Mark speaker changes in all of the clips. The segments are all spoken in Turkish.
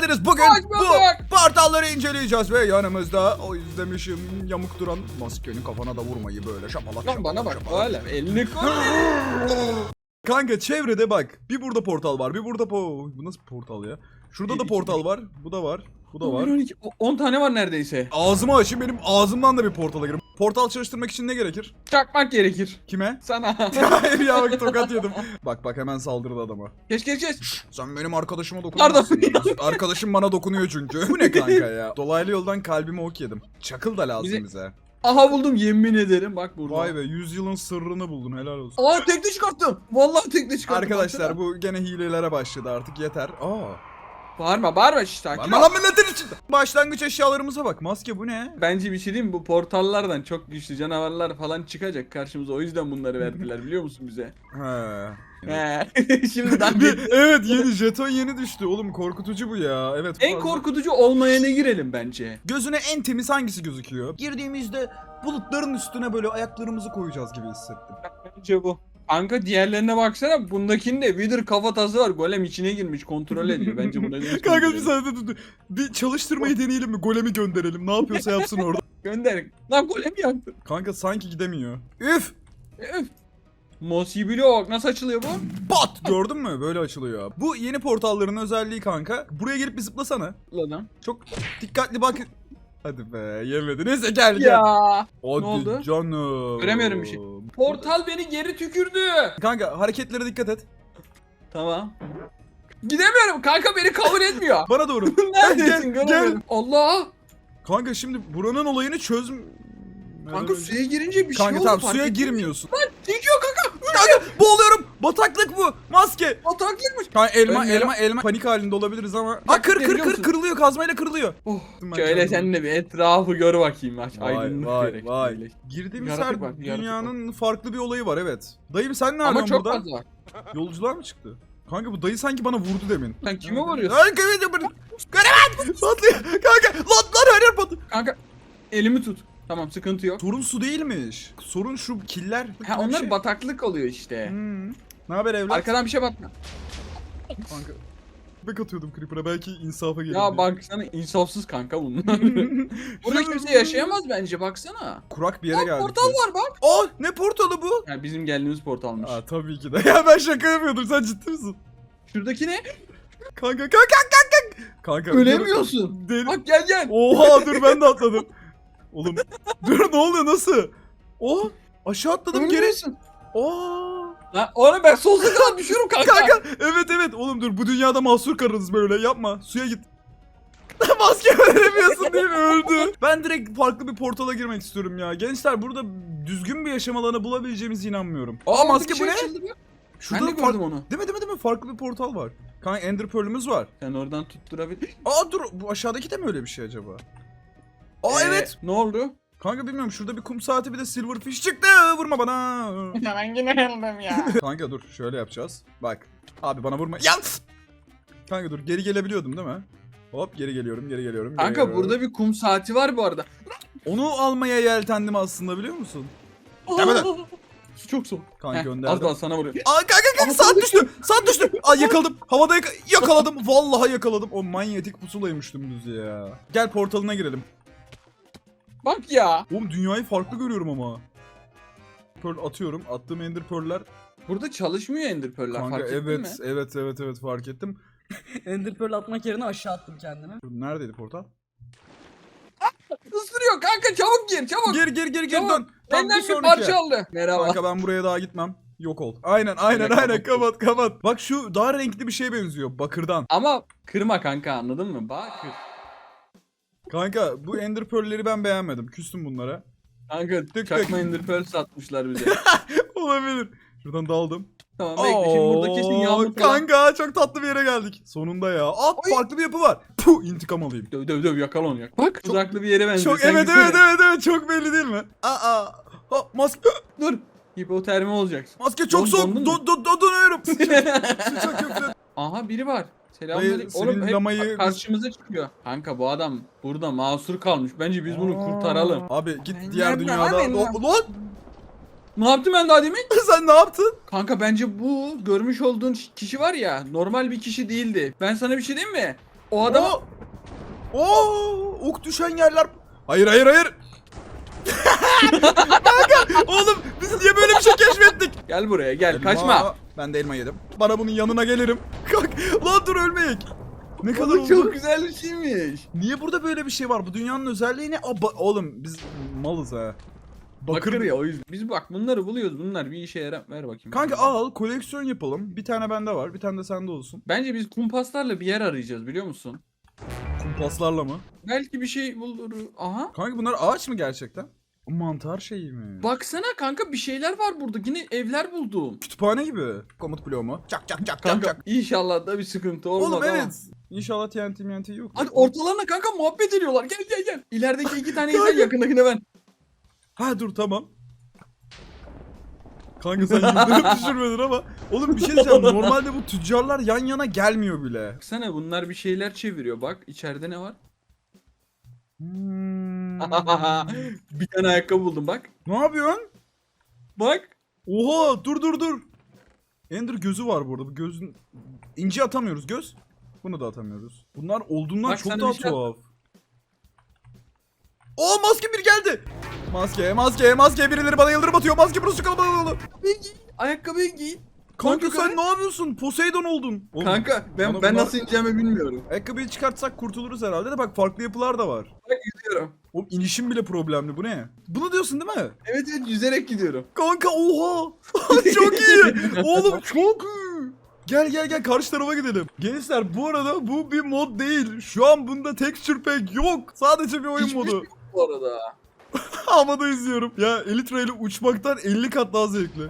Speaker 1: geldiniz. Bugün
Speaker 2: Hoş
Speaker 1: bu portalları inceleyeceğiz ve yanımızda o izlemişim yamuk duran maskenin kafana da vurmayı böyle şapalak
Speaker 2: Lan
Speaker 1: şapalak
Speaker 2: bana bak
Speaker 1: şapalak.
Speaker 2: oğlum elini koy.
Speaker 1: Kanka çevrede bak. Bir burada portal var. Bir burada po... Bu nasıl portal ya? Şurada da portal var. Bu da var. Bu da var.
Speaker 2: 12, 10 tane var neredeyse.
Speaker 1: Ağzımı açayım benim ağzımdan da bir portala girin. Portal çalıştırmak için ne gerekir?
Speaker 2: Çakmak gerekir.
Speaker 1: Kime?
Speaker 2: Sana.
Speaker 1: Hayır ya bak tokat yedim. Bak bak hemen saldırdı adama.
Speaker 2: geç geç geç.
Speaker 1: Sen benim arkadaşıma dokunamazsın. Arkadaşım bana dokunuyor çünkü. Bu ne kanka ya? Dolaylı yoldan kalbime ok yedim. Çakıl da lazım
Speaker 2: Bize-
Speaker 1: bize.
Speaker 2: Aha buldum yemin ederim bak burada.
Speaker 1: Vay be 100 yılın sırrını buldun helal olsun.
Speaker 2: Aa tekne çıkarttım. Vallahi tekne çıkarttım.
Speaker 1: Arkadaşlar
Speaker 2: baksana.
Speaker 1: bu gene hilelere başladı artık yeter. Aa.
Speaker 2: Bağırma bağırma şişt sakin ol.
Speaker 1: lan milletin içinde. Başlangıç eşyalarımıza bak. Maske bu ne?
Speaker 2: Bence bir şey diyeyim mi? bu portallardan çok güçlü canavarlar falan çıkacak karşımıza. O yüzden bunları verdiler biliyor musun bize?
Speaker 1: He.
Speaker 2: He. Şimdiden
Speaker 1: Bir-
Speaker 2: bir...
Speaker 1: evet yeni jeton yeni düştü. Oğlum korkutucu bu ya. Evet.
Speaker 2: En
Speaker 1: fazla-
Speaker 2: korkutucu olmayana girelim bence.
Speaker 1: Gözüne en temiz hangisi gözüküyor? Girdiğimizde bulutların üstüne böyle ayaklarımızı koyacağız gibi hissettim.
Speaker 2: Bence bu. Kanka diğerlerine baksana. Bundakinde Wither kafatası var. Golem içine girmiş. Kontrol ediyor. Bence buna
Speaker 1: Kanka bir saniye dur, dur. Bir çalıştırmayı deneyelim mi? Golemi gönderelim. Ne yapıyorsa yapsın orada.
Speaker 2: Gönder. Lan golem yaktı.
Speaker 1: Kanka sanki gidemiyor. Üf!
Speaker 2: Öf. Mosi blok nasıl açılıyor bu?
Speaker 1: Pat! Gördün mü? Böyle açılıyor. Bu yeni portalların özelliği kanka. Buraya gelip bir zıplasana.
Speaker 2: Lan.
Speaker 1: Çok dikkatli bak. Hadi be yemedi. Neyse gel gel.
Speaker 2: Ya.
Speaker 1: Hadi
Speaker 2: oldu?
Speaker 1: canım.
Speaker 2: Göremiyorum bir şey. Portal beni geri tükürdü.
Speaker 1: Kanka hareketlere dikkat et.
Speaker 2: Tamam. Gidemiyorum. Kanka beni kabul etmiyor.
Speaker 1: Bana doğru.
Speaker 2: Neredesin?
Speaker 1: Gel,
Speaker 2: Göremiyorum. Allah.
Speaker 1: Kanka şimdi buranın olayını çöz...
Speaker 2: Kanka suya girince bir şey
Speaker 1: Kanka
Speaker 2: oldu.
Speaker 1: tamam
Speaker 2: fark
Speaker 1: suya
Speaker 2: ettin mi?
Speaker 1: girmiyorsun.
Speaker 2: Çekiyor kanka.
Speaker 1: Kanka. Bataklık bu. Maske.
Speaker 2: Ataklıkmış.
Speaker 1: Kanka elma
Speaker 2: Ben
Speaker 1: elma elma panik halinde olabiliriz ama. Aa kır kır kır kırılıyor kazmayla kırılıyor.
Speaker 2: Oh.
Speaker 1: Ben
Speaker 2: Şöyle
Speaker 1: kendim-
Speaker 2: sen de bir etrafı gör bakayım. Aç.
Speaker 1: Vay
Speaker 2: Aydınlık
Speaker 1: vay
Speaker 2: gerek.
Speaker 1: vay.
Speaker 2: Böyle.
Speaker 1: Girdiğimiz
Speaker 2: Yaratık
Speaker 1: her
Speaker 2: var, yaratık
Speaker 1: dünyanın farklı bir olayı var evet. Dayım sen ne
Speaker 2: Ama
Speaker 1: arıyorsun
Speaker 2: çok
Speaker 1: burada?
Speaker 2: fazla var.
Speaker 1: Yolcular mı çıktı? Kanka bu dayı sanki bana vurdu demin.
Speaker 2: Sen kime vuruyorsun?
Speaker 1: Kanka evet yapın. Göremen. Patlıyor. Kanka latlar her yer patlıyor.
Speaker 2: Kanka elimi tut. Tamam sıkıntı yok.
Speaker 1: Sorun su değilmiş. Sorun şu killer.
Speaker 2: Ha onlar
Speaker 1: şey.
Speaker 2: bataklık oluyor işte.
Speaker 1: Hmm. Ne haber evlat?
Speaker 2: Arkadan bir şey batma.
Speaker 1: Kanka. Bek atıyordum Creeper'a belki insafa gelir
Speaker 2: Ya
Speaker 1: diye.
Speaker 2: baksana insafsız kanka bunlar. Burada kimse yaşayamaz bence baksana.
Speaker 1: Kurak bir yere
Speaker 2: Aa,
Speaker 1: geldik.
Speaker 2: portal var bak.
Speaker 1: Aa ne portalı bu?
Speaker 2: Ya bizim geldiğimiz portalmış.
Speaker 1: Aa tabii ki de. Ya ben şaka yapıyordum sen ciddi misin?
Speaker 2: Şuradaki ne?
Speaker 1: Kanka kanka kanka. Kanka.
Speaker 2: Ölemiyorsun.
Speaker 1: Deli.
Speaker 2: Bak gel gel.
Speaker 1: Oha dur ben de atladım. Oğlum dur ne oluyor nasıl? Oh aşağı atladım geri.
Speaker 2: Ölmüyorsun.
Speaker 1: Oo.
Speaker 2: Lan oğlum ben sonsuza kadar düşüyorum kanka.
Speaker 1: Kanka evet evet oğlum dur bu dünyada mahsur kalırız böyle yapma suya git. Maske veremiyorsun değil mi öldü. Ben direkt farklı bir portala girmek istiyorum ya. Gençler burada düzgün bir yaşam alanı bulabileceğimize inanmıyorum. Aa maske bu
Speaker 2: şey
Speaker 1: ne? Şurada
Speaker 2: ben de gördüm onu.
Speaker 1: Değil mi değil mi değil mi? Farklı bir portal var. Kanka Ender Pearl'ümüz var.
Speaker 2: Sen oradan tutturabilir.
Speaker 1: Aa dur bu aşağıdaki de mi öyle bir şey acaba? Aa
Speaker 2: Ee,
Speaker 1: evet.
Speaker 2: Ne oldu?
Speaker 1: Kanka bilmiyorum şurada bir kum saati bir de silverfish çıktı. Vurma bana.
Speaker 2: ben yine öldüm ya.
Speaker 1: Kanka dur şöyle yapacağız. Bak. Abi bana vurma. Ya! Kanka dur geri gelebiliyordum değil mi? Hop geri geliyorum geri geliyorum. geri
Speaker 2: Kanka
Speaker 1: geliyorum.
Speaker 2: burada bir kum saati var bu arada.
Speaker 1: Onu almaya yeltendim aslında biliyor musun? Gelmedi.
Speaker 2: Su çok soğuk.
Speaker 1: Kanka
Speaker 2: Heh,
Speaker 1: gönderdim.
Speaker 2: Az daha sana vuruyor.
Speaker 1: Aa kanka kanka saat düştü. Saat düştü. Aa yakaladım. Havada yaka- yakaladım. Vallahi yakaladım. O manyetik pusulaymış dümdüz ya. Gel portalına girelim.
Speaker 2: Bak ya.
Speaker 1: Oğlum dünyayı farklı görüyorum ama. Pearl atıyorum. Attığım ender pearl'ler.
Speaker 2: Burada çalışmıyor Ender Pearl'ler
Speaker 1: Kanka
Speaker 2: fark ettin
Speaker 1: evet
Speaker 2: mi?
Speaker 1: evet evet evet fark ettim.
Speaker 3: Ender Pearl atmak yerine aşağı attım kendimi.
Speaker 1: Neredeydi portal?
Speaker 2: Isırıyor kanka çabuk gir çabuk.
Speaker 1: Gir gir gir gir
Speaker 2: Tamam.
Speaker 1: dön. Tam
Speaker 2: Benden bir
Speaker 1: sonraki.
Speaker 2: parça aldı. Merhaba.
Speaker 1: Kanka ben buraya daha gitmem. Yok ol. Aynen aynen
Speaker 2: Direkt
Speaker 1: aynen
Speaker 2: kapat.
Speaker 1: kapat kapat. Bak şu daha renkli bir şeye benziyor. Bakırdan.
Speaker 2: Ama kırma kanka anladın mı? Bak kır.
Speaker 1: Kanka bu ender pearl'leri ben beğenmedim. Küstüm bunlara.
Speaker 2: Kanka
Speaker 1: tık.
Speaker 2: çakma Ender Pearl satmışlar bize.
Speaker 1: Olabilir. Şuradan daldım.
Speaker 2: tamam bekle şimdi burada kesin
Speaker 1: Oo,
Speaker 2: yağmur falan.
Speaker 1: Kanka çok tatlı bir yere geldik. Sonunda ya. At
Speaker 2: Oy.
Speaker 1: farklı bir yapı var. Puh intikam alayım.
Speaker 2: Döv döv döv yakala onu yak. Bak uzaklı bir yere benziyor.
Speaker 1: Çok
Speaker 2: Sen
Speaker 1: evet
Speaker 2: gitsene.
Speaker 1: evet evet evet çok belli değil mi? Aa. Ha, maske
Speaker 2: Dur. Hipotermi olacaksın.
Speaker 1: maske çok
Speaker 2: Don-
Speaker 1: soğuk.
Speaker 2: dondun mu?
Speaker 1: Don, don, don, donuyorum. Köfte.
Speaker 2: Aha biri var.
Speaker 1: Dayı,
Speaker 2: Selamünaleyküm.
Speaker 1: senin
Speaker 2: Oğlum hep
Speaker 1: lamayı-
Speaker 2: karşımıza çıkıyor. Kanka bu adam burada masur kalmış. Bence biz bunu kurtaralım.
Speaker 1: Abi git
Speaker 2: Ben
Speaker 1: diğer
Speaker 2: nereden
Speaker 1: dünyada. Lan
Speaker 2: Ne yaptım ben daha demin?
Speaker 1: sen ne yaptın?
Speaker 2: Kanka bence bu görmüş olduğun kişi var ya normal bir kişi değildi. Ben sana bir şey diyeyim mi? O adam
Speaker 1: Oo! Oo! Ok düşen yerler. Hayır hayır hayır. Kanka oğlum biz niye böyle bir şey keşfettik?
Speaker 2: gel buraya gel
Speaker 1: Elma.
Speaker 2: kaçma.
Speaker 1: Ben de elma yedim. Bana bunun yanına gelirim. Kalk. Lan dur ölmeyek. Ne kadar oldu?
Speaker 2: çok güzel bir şeymiş.
Speaker 1: Niye burada böyle bir şey var? Bu dünyanın özelliği ne? Aa, oğlum biz malız ha.
Speaker 2: Bakır ya o yüzden. Biz bak bunları buluyoruz. Bunlar bir işe yarar. Ver bakayım.
Speaker 1: Kanka al koleksiyon yapalım. Bir tane bende var. Bir tane de sende olsun.
Speaker 2: Bence biz kumpaslarla bir yer arayacağız biliyor musun?
Speaker 1: Kumpaslarla mı?
Speaker 2: Belki bir şey bulur. Aha.
Speaker 1: Kanka bunlar ağaç mı gerçekten? Mantar şeyi mi?
Speaker 2: Baksana kanka bir şeyler var burada. Yine evler buldum.
Speaker 1: Kütüphane gibi. Komut bloğu mu? Çak çak çak çak
Speaker 2: Kanka
Speaker 1: çak.
Speaker 2: inşallah da bir sıkıntı olmaz
Speaker 1: Oğlum
Speaker 2: ama.
Speaker 1: evet. İnşallah TNT TNT yok.
Speaker 2: Hadi ortalarına kanka muhabbet ediyorlar. Gel gel gel. İlerideki iki tane sen yakındakine ben.
Speaker 1: Ha dur tamam. Kanka sen yıldırıp düşürmedin ama. Oğlum bir şey diyeceğim. Normalde bu tüccarlar yan yana gelmiyor bile.
Speaker 2: Baksana bunlar bir şeyler çeviriyor. Bak içeride ne var?
Speaker 1: Hmm.
Speaker 2: bir tane ayakkabı buldum bak.
Speaker 1: ne yapıyorsun?
Speaker 2: Bak.
Speaker 1: Oha dur dur dur. Ender gözü var burada. Bu gözün inci atamıyoruz göz. Bunu da atamıyoruz. Bunlar olduğundan
Speaker 2: Bak
Speaker 1: çok
Speaker 2: sana
Speaker 1: daha
Speaker 2: bir şey
Speaker 1: tuhaf. Oo maske bir geldi. Maske maske maske birileri bana yıldırım atıyor. Maske burası kalabalık.
Speaker 2: Ayakkabıyı giy.
Speaker 1: Kanka
Speaker 2: Kanka
Speaker 1: sen ne yapıyorsun? Poseidon oldun. Oğlum,
Speaker 2: Kanka ben
Speaker 1: bana
Speaker 2: ben
Speaker 1: bunlar-
Speaker 2: nasıl ineceğimi bilmiyorum.
Speaker 1: Ayakkabıyı çıkartsak kurtuluruz herhalde de bak farklı yapılar da var.
Speaker 2: Bak gidiyorum.
Speaker 1: Oğlum inişim bile problemli bu ne? Bunu diyorsun değil mi?
Speaker 2: Evet evet yüzerek gidiyorum.
Speaker 1: Kanka oha. çok iyi. Oğlum çok iyi. Gel gel gel karşı tarafa gidelim. Gençler bu arada bu bir mod değil. Şu an bunda texture pack yok. Sadece bir oyun
Speaker 2: Hiçbir
Speaker 1: modu.
Speaker 2: şey yok bu arada.
Speaker 1: Havada izliyorum. Ya Elytra ile uçmaktan 50 kat daha zevkli.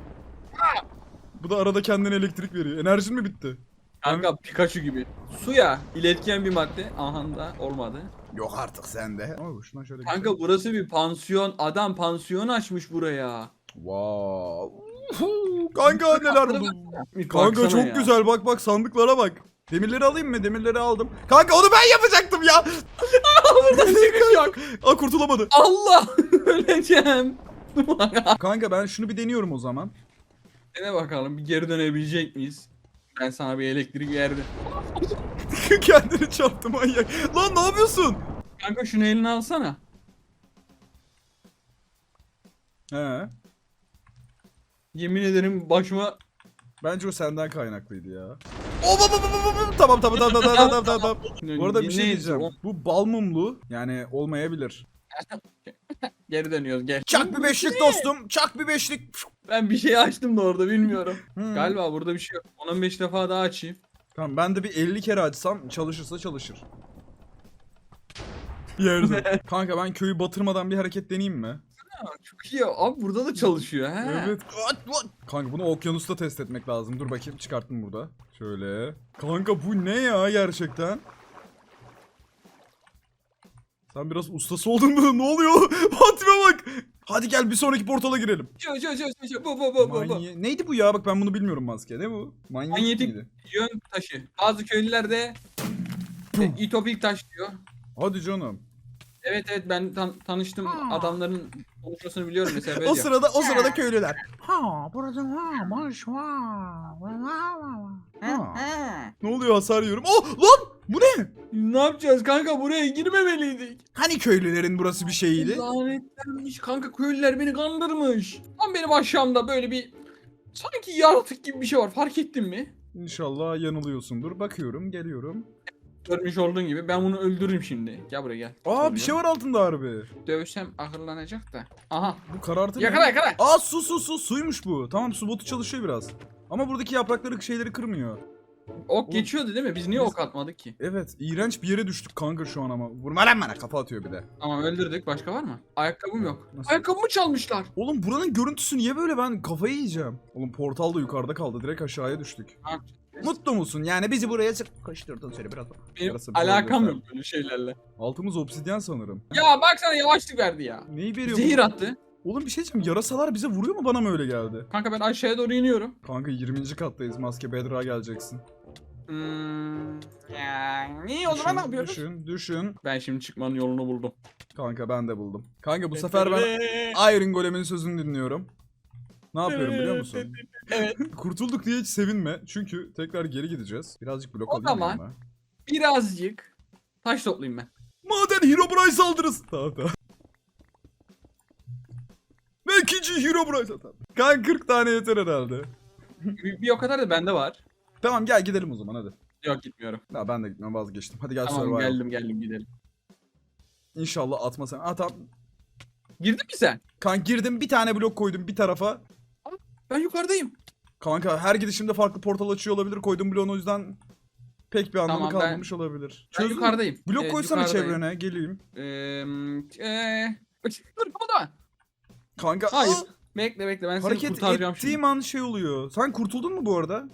Speaker 1: Bu da arada kendine elektrik veriyor. Enerjin mi bitti?
Speaker 2: Kanka Pikachu gibi. Suya iletken bir madde. Aha da olmadı.
Speaker 1: Yok artık sende. Oo, şuna şöyle
Speaker 2: Kanka burası bir pansiyon. Adam pansiyon açmış buraya.
Speaker 1: Wow. Kanka neler buldum.
Speaker 2: Bir
Speaker 1: Kanka
Speaker 2: baksana
Speaker 1: çok
Speaker 2: ya.
Speaker 1: güzel bak bak sandıklara bak. Demirleri alayım mı? Demirleri aldım. Kanka onu ben yapacaktım ya.
Speaker 2: Buradan çıkış yok.
Speaker 1: Aa kurtulamadı.
Speaker 2: Allah öleceğim.
Speaker 1: Kanka ben şunu bir deniyorum o zaman.
Speaker 2: Dene bakalım bir geri dönebilecek miyiz? Ben sana bir elektrik verdim.
Speaker 1: Kendini çarptı manyak. Lan ne yapıyorsun?
Speaker 2: Kanka şunu eline alsana.
Speaker 1: He.
Speaker 2: Yemin ederim başıma
Speaker 1: Bence o senden kaynaklıydı ya. Oh, bu, bu, bu, bu, bu. Tamam tamam tamam tamam tamam tamam. Bu arada bir şey diyeceğim. Bu bal mumlu yani olmayabilir.
Speaker 2: Geri dönüyoruz gel.
Speaker 1: Çak bir beşlik dostum. Çak bir beşlik.
Speaker 2: Ben bir şey açtım da orada bilmiyorum.
Speaker 1: Hmm.
Speaker 2: Galiba burada bir şey yok. 15 defa daha açayım.
Speaker 1: Tamam ben de bir 50 kere açsam çalışırsa çalışır. Yerde. Kanka ben köyü batırmadan bir hareket deneyeyim mi?
Speaker 2: Ha, çok iyi. Abi burada da çalışıyor ha.
Speaker 1: Evet. Kanka bunu okyanusta test etmek lazım. Dur bakayım çıkarttım burada. Şöyle. Kanka bu ne ya gerçekten? Sen biraz ustası oldun mu? Ne oluyor? Fatime bak. Hadi gel bir sonraki portala girelim.
Speaker 2: Çö çö çö çö çö bu bu bu bu bu.
Speaker 1: Manye- Neydi bu ya? Bak ben bunu bilmiyorum maske. Ne bu? Manyetik,
Speaker 2: Manyetik
Speaker 1: miydi?
Speaker 2: yön taşı. Bazı köylüler de e, itopik taş diyor.
Speaker 1: Hadi canım.
Speaker 2: Evet evet ben tan- tanıştım adamların konuşmasını biliyorum mesela böyle
Speaker 1: O
Speaker 2: diyor.
Speaker 1: sırada o sırada köylüler.
Speaker 4: Ha, burada varmış var.
Speaker 1: Ha. Ne oluyor hasar yiyorum. Oh lan bu ne?
Speaker 2: Ne yapacağız kanka buraya girmemeliydik.
Speaker 1: Hani köylülerin burası bir şeyiydi?
Speaker 2: Lanetlenmiş kanka köylüler beni kandırmış. Tam benim aşağımda böyle bir sanki yaratık gibi bir şey var fark ettin mi?
Speaker 1: İnşallah yanılıyorsundur. Bakıyorum, geliyorum.
Speaker 2: Görmüş olduğun gibi ben bunu öldürürüm şimdi. Gel buraya gel.
Speaker 1: Aa bir şey var altında harbi.
Speaker 2: Dövsem akıllanacak da. Aha.
Speaker 1: Bu karartı?
Speaker 2: Yakala yakala.
Speaker 1: Aa su su su suymuş bu. Tamam su botu çalışıyor biraz. Ama buradaki yaprakları şeyleri kırmıyor.
Speaker 2: Ok geçiyordu değil mi? Biz niye
Speaker 1: biz-
Speaker 2: ok atmadık ki?
Speaker 1: Evet iğrenç bir yere düştük kanka şu an ama. Vurma lan bana kafa atıyor bir de.
Speaker 2: Tamam öldürdük. Başka var mı? Ayakkabım yok.
Speaker 1: Nasıl?
Speaker 2: Ayakkabımı çalmışlar.
Speaker 1: Oğlum buranın görüntüsü niye böyle ben kafayı yiyeceğim. Oğlum portal da yukarıda kaldı direkt aşağıya düştük.
Speaker 2: Ha,
Speaker 1: Mutlu musun? Yani bizi buraya sıkıştırdın söyle biraz.
Speaker 2: Benim
Speaker 1: Yarası bir
Speaker 2: alakam
Speaker 1: oldu.
Speaker 2: yok böyle şeylerle.
Speaker 1: Altımız obsidyen sanırım.
Speaker 2: Ya baksana yavaşlık verdi ya.
Speaker 1: Neyi veriyor
Speaker 2: Zehir
Speaker 1: bu?
Speaker 2: attı.
Speaker 1: Oğlum bir şey diyeceğim yarasalar bize vuruyor mu bana mı öyle geldi?
Speaker 2: Kanka ben aşağıya doğru iniyorum.
Speaker 1: Kanka 20. kattayız maske bedra geleceksin.
Speaker 2: Hmm. Ya, niye o zaman ne yapıyoruz?
Speaker 1: Düşün, düşün.
Speaker 2: Ben şimdi çıkmanın yolunu buldum.
Speaker 1: Kanka ben de buldum. Kanka bu sefer ben Iron Golem'in sözünü dinliyorum. Ne yapıyorum biliyor musun?
Speaker 2: Evet.
Speaker 1: Kurtulduk diye hiç sevinme. Çünkü tekrar geri gideceğiz. Birazcık blok
Speaker 2: O
Speaker 1: alayım
Speaker 2: zaman-
Speaker 1: yanıma.
Speaker 2: Birazcık Taş toplayayım ben.
Speaker 1: Maden Herobrine saldırısı. Tamam tamam. İkinci Herobrine tamam. Kan 40 tane yeter herhalde.
Speaker 2: Bir, bir o kadar da bende var.
Speaker 1: Tamam gel gidelim o zaman hadi.
Speaker 2: Yok gitmiyorum.
Speaker 1: Ya ben de gitmem vazgeçtim. Hadi gel
Speaker 2: Tamam
Speaker 1: survival.
Speaker 2: geldim geldim gidelim.
Speaker 1: İnşallah atma sen. Aa tamam.
Speaker 2: Girdin mi sen?
Speaker 1: Kan girdim bir tane blok koydum bir tarafa.
Speaker 2: Ben yukarıdayım.
Speaker 1: Kanka her gidişimde farklı portal açıyor olabilir. Koydum bloğunu o yüzden pek bir anlamı
Speaker 2: Tamam, ben-
Speaker 1: kalmamış olabilir.
Speaker 2: Ben
Speaker 1: Çözdün mü?
Speaker 2: yukarıdayım.
Speaker 1: Blok
Speaker 2: Evet,
Speaker 1: koysana
Speaker 2: yukarıdayım.
Speaker 1: çevrene geleyim.
Speaker 2: Eee... Eee... Dur kapıda.
Speaker 1: Kanka
Speaker 2: Hayır.
Speaker 1: aa,
Speaker 2: Bekle bekle ben seni
Speaker 1: hareket
Speaker 2: kurtaracağım
Speaker 1: ettiğim
Speaker 2: şimdi.
Speaker 1: an şey oluyor. Sen kurtuldun mu bu arada?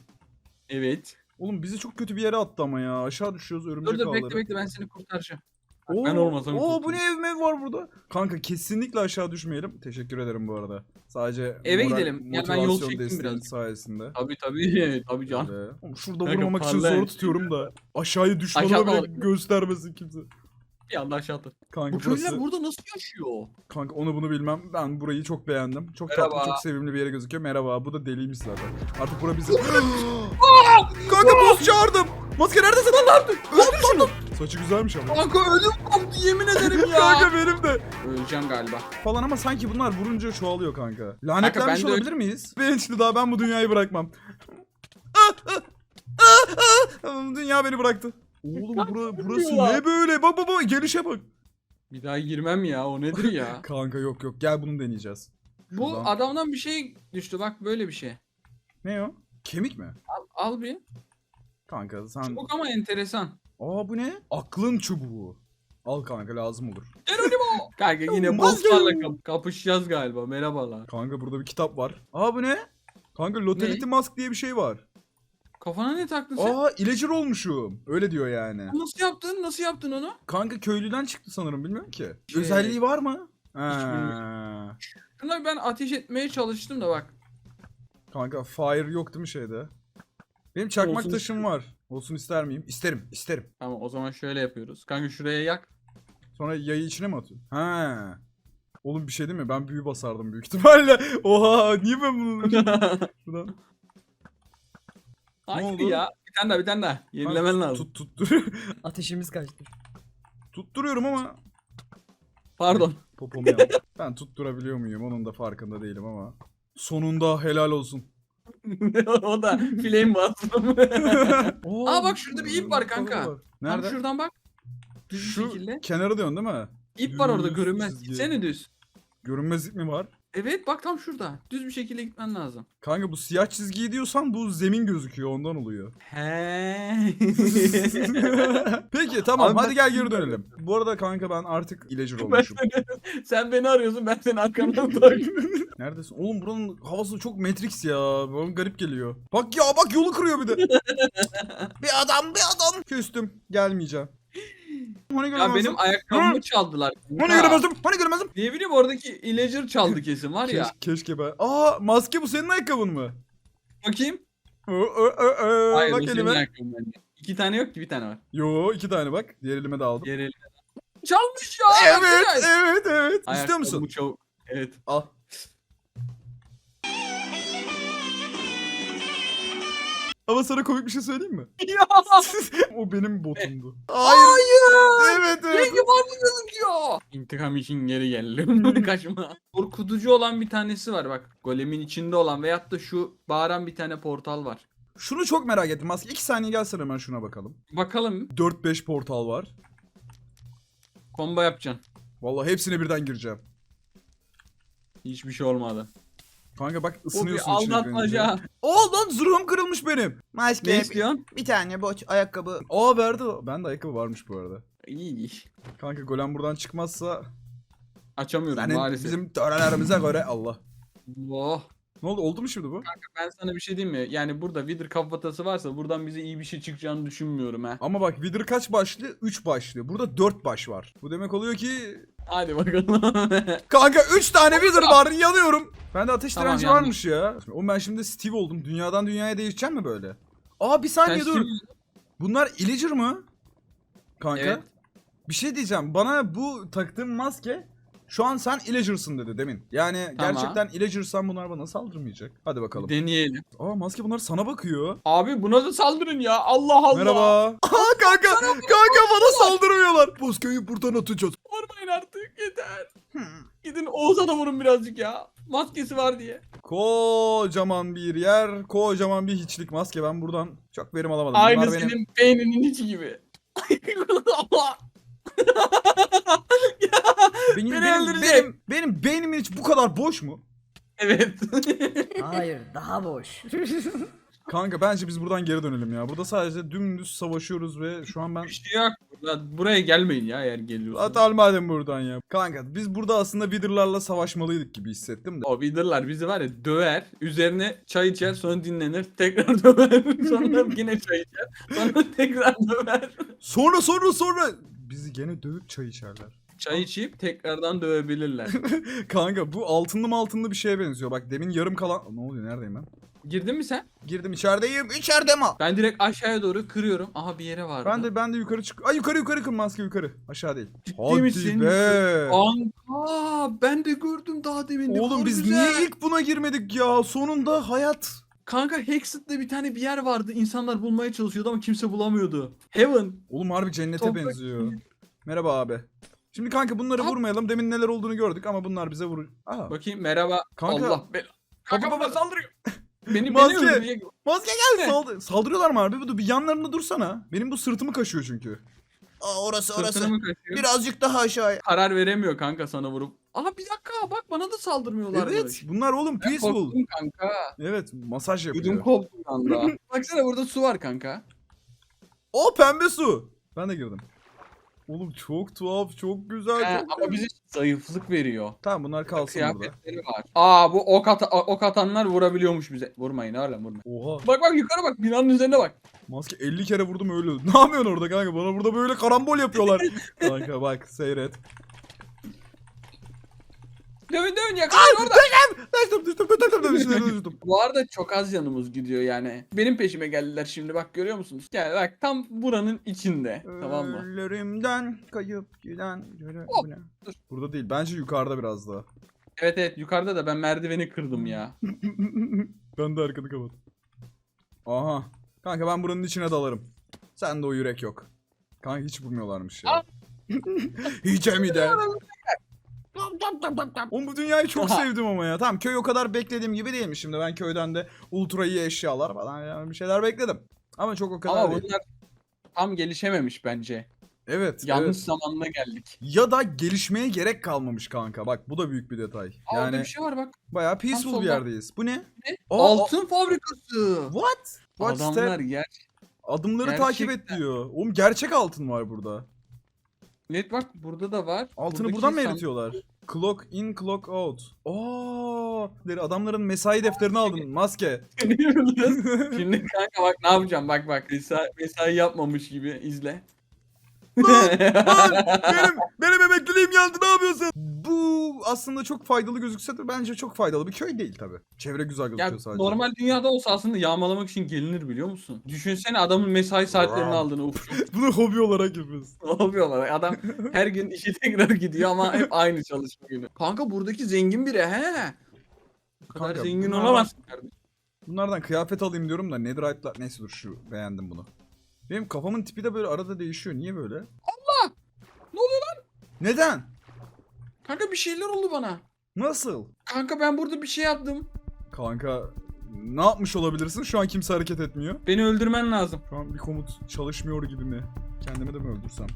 Speaker 2: Evet.
Speaker 1: Oğlum bizi çok kötü bir yere attı ama ya. Aşağı düşüyoruz örümcek
Speaker 2: Dur dur
Speaker 1: ağları.
Speaker 2: bekle bekle ben seni kurtaracağım.
Speaker 1: Oo,
Speaker 2: ben olmasam
Speaker 1: Oo bu ne ev mev var burada? Kanka kesinlikle aşağı düşmeyelim. Teşekkür ederim bu arada. Sadece
Speaker 2: Eve gidelim. Yani ben yol
Speaker 1: motivasyon
Speaker 2: çektim
Speaker 1: desteğin
Speaker 2: biraz.
Speaker 1: sayesinde.
Speaker 2: Tabii tabii. Tabii can.
Speaker 1: Öyle. Oğlum şurada
Speaker 2: Kanka,
Speaker 1: vurmamak için zor tutuyorum da aşağıyı düşmanıma
Speaker 2: Aşağı
Speaker 1: bile
Speaker 2: atladık.
Speaker 1: göstermesin kimse.
Speaker 2: Bir anda aşağı.
Speaker 1: Kanka
Speaker 2: Bu köylüler
Speaker 1: burası,
Speaker 2: burada nasıl yaşıyor?
Speaker 1: kanka onu bunu bilmem. Ben burayı çok beğendim. Çok
Speaker 2: Merhaba.
Speaker 1: tatlı, çok sevimli bir yere gözüküyor. Merhaba. Bu da deliymiş zaten. Artık bura bizim. kanka boss çağırdım. Maske neredesin lan? Nerede? Öldür şunu. Saçı güzelmiş ama.
Speaker 2: Kanka koptu yemin ederim ya.
Speaker 1: Kanka benim de.
Speaker 2: Öleceğim galiba.
Speaker 1: Falan ama sanki bunlar vurunca çoğalıyor kanka. Lanetlenmiş
Speaker 2: ben de
Speaker 1: olabilir miyiz? Ben şimdi daha ben bu dünyayı bırakmam. Ah, ah, ah. Dünya beni bıraktı. Oğlum bura, burası ne böyle? Bak bak bak gelişe bak.
Speaker 2: Bir daha girmem ya o nedir ya?
Speaker 1: Kanka yok yok gel bunu deneyeceğiz.
Speaker 2: Bu
Speaker 1: Şuradan.
Speaker 2: adamdan bir şey düştü bak böyle bir şey.
Speaker 1: Ne o? Kemik mi?
Speaker 2: Al, al bir.
Speaker 1: Kanka sen...
Speaker 2: Çok ama enteresan.
Speaker 1: Aa bu ne? Aklın çubuğu. Al kanka lazım olur.
Speaker 2: Geronimo. Kanka yine bosslarla kap- kapışacağız galiba. Merhabalar.
Speaker 1: Kanka burada bir kitap var. Aa bu ne? Kanka Lotality? Mask diye bir şey var.
Speaker 2: Kafana ne taktın sen?
Speaker 1: Aa illager olmuşum. Öyle diyor yani.
Speaker 2: Nasıl yaptın? Nasıl yaptın onu?
Speaker 1: Kanka köylüden çıktı sanırım bilmiyorum ki.
Speaker 2: Şey-
Speaker 1: Özelliği var mı? Ha.
Speaker 2: Şuna ben ateş etmeye çalıştım da bak.
Speaker 1: Kanka fire yok değil mi şeyde? Benim çakmak
Speaker 2: Olsun
Speaker 1: taşım var. Olsun ister miyim? İsterim, isterim.
Speaker 2: Tamam o zaman şöyle yapıyoruz. Kanka şuraya yak.
Speaker 1: Sonra yayı içine mi atıyorsun? Ha. Oğlum bir şey değil mi? Ben büyü basardım büyük ihtimalle. Oha niye ben bunu... Şuradan.
Speaker 2: Hayır
Speaker 1: oldu?
Speaker 2: ya. Bir tane daha bir tane daha. Yenilemen lazım.
Speaker 1: Tut, tuttur.
Speaker 3: Ateşimiz kaçtı.
Speaker 1: Tutturuyorum ama
Speaker 2: Pardon.
Speaker 1: popom yandı. Ben tutturabiliyor muyum? Onun da farkında değilim ama. Sonunda helal olsun.
Speaker 2: o da flame bastım.
Speaker 1: Oo,
Speaker 2: Aa, bak şurada bir ip var kanka.
Speaker 1: Var. Nerede?
Speaker 2: şuradan bak. Düz bir
Speaker 1: Şu
Speaker 2: şekilde.
Speaker 1: kenarı diyorsun değil mi?
Speaker 2: İp var orada
Speaker 1: düz
Speaker 2: görünmez.
Speaker 1: çizgi.
Speaker 2: Gitsene düz.
Speaker 1: Görünmez ip mi var?
Speaker 2: Evet bak tam şurada. Düz bir şekilde gitmen lazım.
Speaker 1: Kanka bu siyah çizgiyi diyorsan bu zemin gözüküyor ondan oluyor.
Speaker 2: He.
Speaker 1: Peki tamam
Speaker 2: Abi
Speaker 1: hadi
Speaker 2: ben-
Speaker 1: gel geri dönelim. Bu arada kanka ben artık
Speaker 2: Ben
Speaker 1: olmuşum.
Speaker 2: Sen beni arıyorsun ben seni arkamdan takıyorum.
Speaker 1: Neredesin? Oğlum buranın havası çok Matrix ya. Bana garip geliyor. Bak ya bak yolu kırıyor bir de. bir adam bir adam. Küstüm. Gelmeyeceğim. Hani
Speaker 2: ya
Speaker 1: göremezdim.
Speaker 2: benim ayakkabımı çaldılar.
Speaker 1: Hani
Speaker 2: Ha.
Speaker 1: göremezdim. Hani göremezdim.
Speaker 2: Ne bileyim oradaki illager çaldı kesin var ya.
Speaker 1: Keş, keşke ben. Aa maske bu senin ayakkabın mı?
Speaker 2: Bakayım.
Speaker 1: Ö, ö, ö, ö.
Speaker 2: Hayır
Speaker 1: bak
Speaker 2: bu senin
Speaker 1: elime.
Speaker 2: ayakkabın bence. İki tane yok ki bir tane var.
Speaker 1: Yo iki tane bak. Diğer elime de aldım.
Speaker 2: Diğer eline. Çalmış ya.
Speaker 1: Evet
Speaker 2: güzel.
Speaker 1: evet evet. İstiyor
Speaker 2: Ayakkabımı
Speaker 1: musun?
Speaker 2: çabuk- Evet.
Speaker 1: Al. Ama sana komik bir şey söyleyeyim mi?
Speaker 2: ya.
Speaker 1: o benim botumdu. Hayır. Evet evet.
Speaker 2: Rengi farklı gözüküyor. İntikam için geri geldim. Kaçma. Korkutucu olan bir tanesi var bak. Golemin içinde olan veyahut da şu bağıran bir tane portal var.
Speaker 1: Şunu çok merak ettim. Maske 2 saniye gelsene hemen şuna bakalım.
Speaker 2: Bakalım
Speaker 1: 4-5 portal var.
Speaker 2: combo yapacaksın.
Speaker 1: Vallahi hepsine birden gireceğim.
Speaker 2: Hiçbir şey olmadı.
Speaker 1: Kanka bak
Speaker 2: O bir
Speaker 1: ısınıyorsun içine girince.
Speaker 2: aldatmaca.
Speaker 1: Oo lan zırhım kırılmış benim. Maske.
Speaker 2: Ne istiyorsun?
Speaker 1: Bir tane boç ayakkabı. Aa verdi. Bende ayakkabı varmış bu arada.
Speaker 2: İyi.
Speaker 1: Kanka golem buradan çıkmazsa
Speaker 2: Açamıyorum
Speaker 1: senin
Speaker 2: maalesef.
Speaker 1: bizim törelerimize göre Allah.
Speaker 2: Oh.
Speaker 1: Ne oldu? Oldu mu şimdi bu?
Speaker 2: Ben sana bir şey diyeyim mi? Yani burada Wither kafatası varsa buradan bize iyi bir şey çıkacağını düşünmüyorum ha.
Speaker 1: Ama bak Wither kaç başlı? 3 başlı. Burada 4 baş var. Bu demek oluyor ki
Speaker 2: Hadi bakalım.
Speaker 1: Kanka 3 tane Wither var yanıyorum. Bende ateş
Speaker 2: Tamam,
Speaker 1: direnci
Speaker 2: yandım.
Speaker 1: varmış ya. Oğlum ben şimdi Steve oldum. Dünyadan dünyaya değişeceğim mi böyle? Aa bir saniye
Speaker 2: Sen
Speaker 1: dur.
Speaker 2: Steve-
Speaker 1: Bunlar illager mı? Kanka.
Speaker 2: Evet.
Speaker 1: Bir şey diyeceğim. Bana bu taktığım maske şu an sen illager'sın dedi demin. Yani
Speaker 2: Tamam.
Speaker 1: gerçekten illager'san bunlar bana saldırmayacak. Hadi bakalım.
Speaker 2: Deneyelim.
Speaker 1: Aa maske bunlar sana bakıyor.
Speaker 2: Abi buna da saldırın ya. Allah Allah.
Speaker 1: Merhaba. Aa kanka. Kanka bana saldırmıyorlar. Maskeyi buradan atacağız.
Speaker 2: Vurmayın artık yeter. Gidin Oğuz'a da vurun birazcık ya. Maskesi var diye.
Speaker 1: Kocaman bir yer, kocaman bir hiçlik maske. Ben buradan çok verim alamadım.
Speaker 2: Aynı
Speaker 1: Bunlar benim-
Speaker 2: senin beyninin içi gibi.
Speaker 1: benim,
Speaker 2: Beni
Speaker 1: benim,
Speaker 2: öldürecek.
Speaker 1: benim, benim beynimin içi bu kadar boş mu?
Speaker 2: evet.
Speaker 3: Hayır daha boş.
Speaker 1: Kanka bence biz buradan geri dönelim ya. Burada sadece dümdüz savaşıyoruz ve şu an ben...
Speaker 2: Bir şey yok. Burada- Buraya gelmeyin ya eğer geliyorsanız.
Speaker 1: Atal madem buradan ya. Kanka biz burada aslında Wither'larla savaşmalıydık gibi hissettim de.
Speaker 2: O Wither'lar bizi var ya döver. Üzerine çay içer sonra dinlenir. Tekrar döver. sonra yine çay içer. Sonra tekrar döver.
Speaker 1: Sonra sonra sonra gene dövüp çay içerler.
Speaker 2: Çay içip tekrardan dövebilirler.
Speaker 1: Kanka bu altınlı mı altınlı bir şeye benziyor. Bak demin yarım kalan... Ne oluyor neredeyim ben?
Speaker 2: Girdin mi sen?
Speaker 1: Girdim içerideyim. İçeride mi?
Speaker 2: Ben direkt aşağıya doğru kırıyorum. Aha bir yere vardı.
Speaker 1: Ben de ben de yukarı çık. Ay yukarı yukarı kır maske yukarı. Aşağı değil.
Speaker 2: Ciddi
Speaker 1: Hadi
Speaker 2: misin?
Speaker 1: be.
Speaker 2: Kanka ben de gördüm daha demin. Ne
Speaker 1: Oğlum
Speaker 2: kadar
Speaker 1: biz
Speaker 2: güzel.
Speaker 1: niye ilk buna girmedik ya? Sonunda hayat.
Speaker 2: Kanka Hexit'te bir tane bir yer vardı. İnsanlar bulmaya çalışıyordu ama kimse bulamıyordu. Heaven.
Speaker 1: Oğlum harbi cennete
Speaker 2: Toprak
Speaker 1: benziyor. Merhaba abi. Şimdi kanka bunları
Speaker 2: Abi-
Speaker 1: vurmayalım. Demin neler olduğunu gördük ama bunlar bize vur. Aa.
Speaker 2: Bakayım merhaba.
Speaker 1: Kanka-
Speaker 2: Allah be. Kanka
Speaker 1: Baba-
Speaker 2: saldırıyor. beni
Speaker 1: Maske.
Speaker 2: beni öldürecek.
Speaker 1: Maske gel. Saldı- saldırıyorlar mı harbi? Bu- Bir yanlarında dursana. Benim bu sırtımı kaşıyor çünkü. Aa orası
Speaker 2: Sırtını mı kaşıyor?
Speaker 1: Birazcık daha aşağıya.
Speaker 2: Karar veremiyor kanka sana vurup. Aha bir dakika bak bana da saldırmıyorlar.
Speaker 1: Evet. Bunlar oğlum peaceful.
Speaker 2: korktum kanka.
Speaker 1: Evet masaj
Speaker 2: Ödüm
Speaker 1: yapıyor.
Speaker 2: koptu bir anda. Baksana burada su var kanka.
Speaker 1: O pembe su. Ben de girdim. Oğlum çok tuhaf, çok güzel.
Speaker 2: He,
Speaker 1: çok
Speaker 2: ama bize zayıflık veriyor.
Speaker 1: Tamam bunlar kalsın burada.
Speaker 2: Kıyafetleri var. Aa bu ok, ata- ok atanlar vurabiliyormuş bize. Vurmayın oğlum vurmayın.
Speaker 1: Oha.
Speaker 2: Bak bak yukarı bak binanın üzerine bak.
Speaker 1: Maske 50 kere vurdum öyle. Ne yapıyorsun orada kanka? Bana burada böyle karambol yapıyorlar. kanka bak seyret.
Speaker 2: Dövün dövün yakalayın orada.
Speaker 1: Düştüm düştüm düştüm düştüm düştüm.
Speaker 2: Bu arada çok az yanımız gidiyor yani. Benim peşime geldiler şimdi bak görüyor musunuz? Gel bak tam buranın içinde. Tamam mı?
Speaker 1: Öllerimden kayıp giden
Speaker 2: Hop,
Speaker 1: bu ne?
Speaker 2: dur.
Speaker 1: Burada değil. Bence yukarıda biraz daha.
Speaker 2: Evet evet yukarıda da ben merdiveni kırdım ya.
Speaker 1: ben de arkanı kapat. Aha. Kanka ben buranın içine dalarım. Sende o yürek yok. Kanka hiç vurmuyorlarmış ya. Hiç mi de. Oğlum bu dünyayı çok sevdim ama ya. Tamam köy o kadar beklediğim gibi değilmiş şimdi. Ben köyden de ultra iyi eşyalar falan yani bir şeyler bekledim. Ama çok o kadar
Speaker 2: Ama
Speaker 1: değil.
Speaker 2: bunlar tam gelişememiş bence.
Speaker 1: Evet.
Speaker 2: Yanlış
Speaker 1: evet.
Speaker 2: zamanına geldik.
Speaker 1: Ya da gelişmeye gerek kalmamış kanka. Bak bu da büyük bir detay.
Speaker 2: Aa,
Speaker 1: Yani
Speaker 2: bir şey var bak.
Speaker 1: bayağı peaceful bir
Speaker 2: solda.
Speaker 1: yerdeyiz. Bu ne?
Speaker 2: Ne?
Speaker 1: Aa,
Speaker 2: Altın fabrikası.
Speaker 1: What? What
Speaker 2: Adamlar
Speaker 1: step?
Speaker 2: yer.
Speaker 1: Adımları takip et
Speaker 2: Gerçekten.
Speaker 1: diyor. Oğlum gerçek altın var burada.
Speaker 2: Evet bak burada da var.
Speaker 1: Altını
Speaker 2: Buradaki
Speaker 1: buradan mı
Speaker 2: san-
Speaker 1: eritiyorlar? Clock in, clock out. Oo, adamların mesai defterini aldın maske.
Speaker 2: Şimdi kanka bak ne yapacağım bak bak mesai, mesai yapmamış gibi izle.
Speaker 1: Lan, benim benim emekliliğim yandı ne yapıyorsun? Bu aslında çok faydalı gözükse de bence çok faydalı bir köy değil tabi. Çevre güzel
Speaker 2: ya
Speaker 1: gözüküyor sadece.
Speaker 2: normal dünyada olsa aslında yağmalamak için gelinir biliyor musun? Düşünsene adamın mesai saatlerini aldığını uf.
Speaker 1: Bunu hobi olarak yapıyoruz.
Speaker 2: ne yapıyorlar? Adam her gün işe tekrar gidiyor ama hep aynı çalışma günü. Kanka buradaki zengin biri he. Bu kadar
Speaker 1: Kanka,
Speaker 2: zengin
Speaker 1: bunlar-
Speaker 2: olamazsın kardeşim.
Speaker 1: Bunlardan kıyafet alayım diyorum da netherite'lar... Neyse dur şu beğendim bunu. Benim kafamın tipi de böyle arada değişiyor. Niye böyle?
Speaker 2: Allah! Ne oluyor lan?
Speaker 1: Neden?
Speaker 2: Kanka bir şeyler oldu bana.
Speaker 1: Nasıl?
Speaker 2: Kanka ben burada bir şey yaptım.
Speaker 1: Kanka ne yapmış olabilirsin? Şu an kimse hareket etmiyor.
Speaker 2: Beni öldürmen lazım.
Speaker 1: Şu an bir komut çalışmıyor gibi mi? Kendimi de mi öldürsem?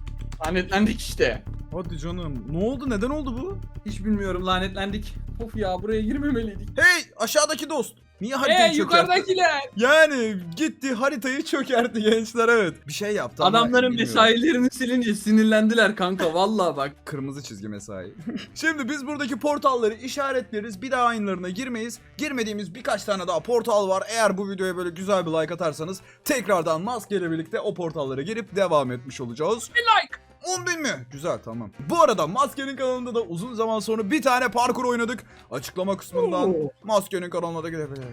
Speaker 2: Lanetlendik işte.
Speaker 1: Hadi canım. Ne oldu? Neden oldu bu?
Speaker 2: Hiç bilmiyorum lanetlendik. Of ya buraya girmemeliydik.
Speaker 1: Hey aşağıdaki dost. Niye haritayı
Speaker 2: Hey
Speaker 1: çökertti?
Speaker 2: yukarıdakiler.
Speaker 1: Yani gitti haritayı çökertti gençler evet. Bir şey yaptı
Speaker 2: Adamların mesailerini silince sinirlendiler kanka vallahi bak.
Speaker 1: Kırmızı çizgi mesai. Şimdi biz buradaki portalları işaretleriz. Bir daha aynılarına girmeyiz. Girmediğimiz birkaç tane daha portal var. Eğer bu videoya böyle güzel bir like atarsanız tekrardan maskeyle birlikte o portallara girip devam etmiş olacağız.
Speaker 2: Bir like.
Speaker 1: 10 bin mi? Güzel tamam. Bu arada Maske'nin kanalında da uzun zaman sonra bir tane parkur oynadık. Açıklama kısmından
Speaker 2: Oo.
Speaker 1: Maske'nin kanalına da gidebilir.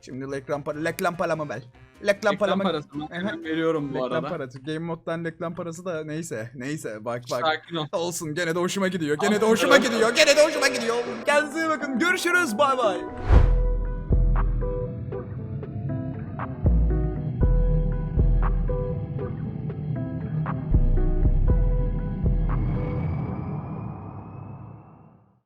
Speaker 1: Şimdi reklam para, reklam para mı bel? Reklam para
Speaker 2: Reklam
Speaker 1: mı?
Speaker 2: parasını hemen veriyorum bu
Speaker 1: Reklam
Speaker 2: arada.
Speaker 1: parası. Game moddan reklam parası da neyse. Neyse bak bak.
Speaker 2: Sakin ol.
Speaker 1: Olsun gene de hoşuma gidiyor. Gene de hoşuma gidiyor. Gene de hoşuma gidiyor. Kendinize iyi bakın. Görüşürüz. Bay bay.